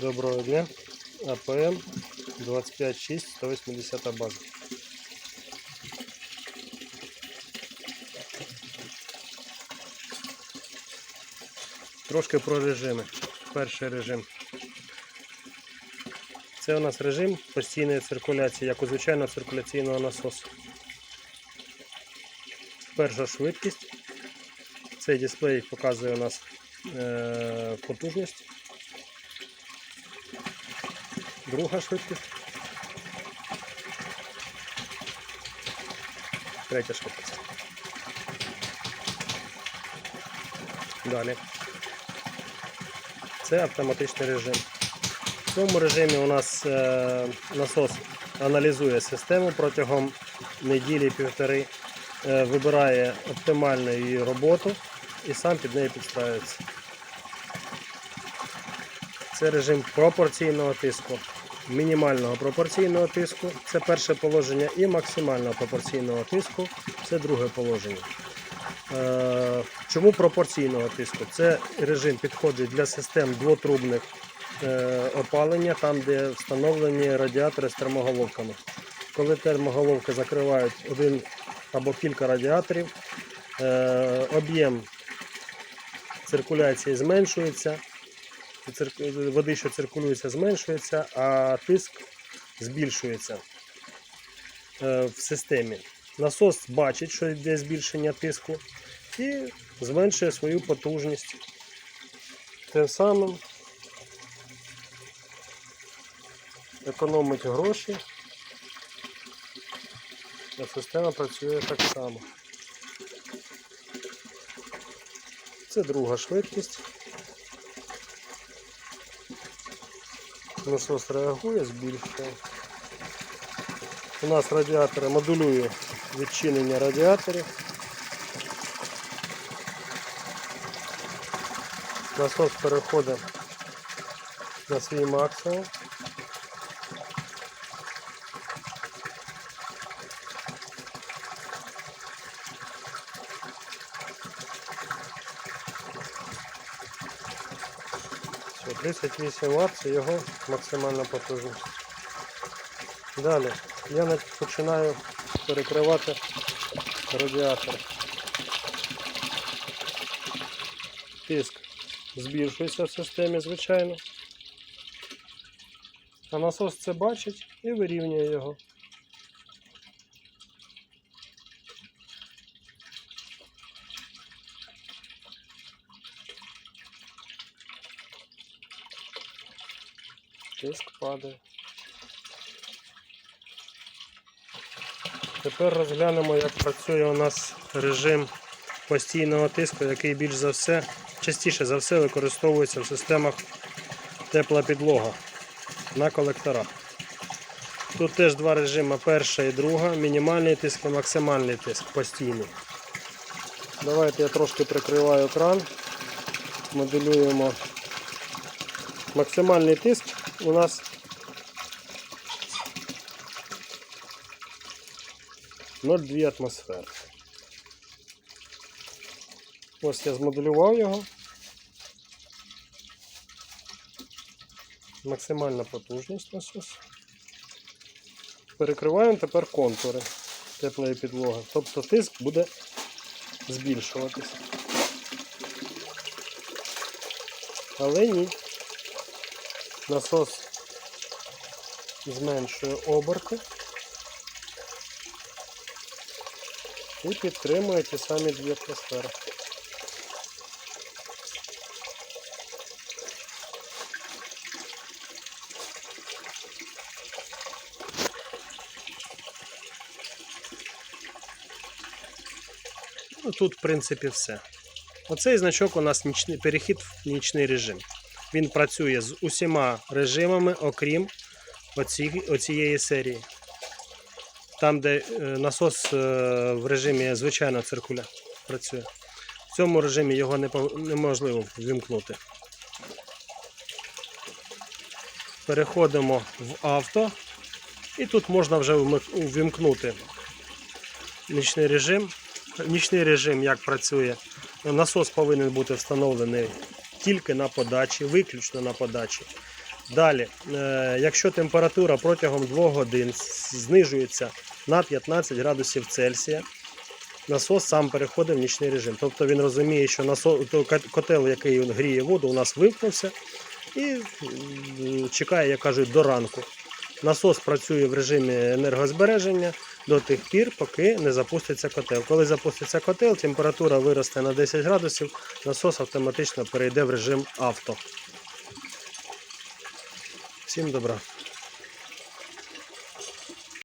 Доброго дня. АПМ 256 180 база. Трошки про режими. Перший режим. Це у нас режим постійної циркуляції, як у звичайного циркуляційного насосу. Перша швидкість. Цей дисплей показує у нас е, потужність. Друга швидкість. Третя швидкість. Далі. Це автоматичний режим. В цьому режимі у нас е, насос аналізує систему протягом неділі-півтори, е, вибирає оптимальну її роботу і сам під неї підстраюється. Це режим пропорційного тиску, мінімального пропорційного тиску, це перше положення, і максимального пропорційного тиску це друге положення. Е, Чому пропорційного тиску? Це режим підходить для систем двотрубних е, опалення, там, де встановлені радіатори з термоголовками. Коли термоголовки закривають один або кілька радіаторів, е, об'єм циркуляції зменшується, води, що циркулюється, зменшується, а тиск збільшується е, в системі. Насос бачить, що йде збільшення тиску і зменшує свою потужність. Тим самим економить гроші, а система працює так само. Це друга швидкість. Насос реагує, збільшує. У нас радіатори модулює відчинення радіаторів. Насос переходить на свій максимум. 38 Вт це його максимальна потужність. Далі я починаю перекривати радіатор. Тиск збільшується в системі, звичайно. А насос це бачить і вирівнює його. Тиск падає. Тепер розглянемо, як працює у нас режим постійного тиску, який більш за все, частіше за все використовується в системах тепла підлога на колекторах. Тут теж два режими, перша і друга, мінімальний тиск і максимальний тиск постійний. Давайте я трошки прикриваю екран, моделюємо максимальний тиск у нас 0,2 атмосфери. Ось я змоделював його. Максимальна потужність насосу. Перекриваємо тепер контури теплої підлоги. Тобто тиск буде збільшуватися. Але ні. Насос зменшує оберти. і підтримує ті самі дві атмосфери. Ну, тут, в принципі, все. Оцей значок у нас нічний, перехід в нічний режим. Він працює з усіма режимами, окрім оці, оцієї серії. Там, де е, насос е, в режимі звичайного циркуля працює. В цьому режимі його неможливо ввімкнути. Переходимо в авто. І тут можна вже увімкнути нічний режим. Нічний режим як працює. Насос повинен бути встановлений тільки на подачі, виключно на подачі. Далі, е, якщо температура протягом 2 годин знижується на 15 градусів Цельсія, насос сам переходить в нічний режим. Тобто він розуміє, що котел, який гріє воду, у нас вимкнувся і чекає, як кажуть, до ранку. Насос працює в режимі енергозбереження до тих пір, поки не запуститься котел. Коли запуститься котел, температура виросте на 10 градусів, насос автоматично перейде в режим авто. Всім добра.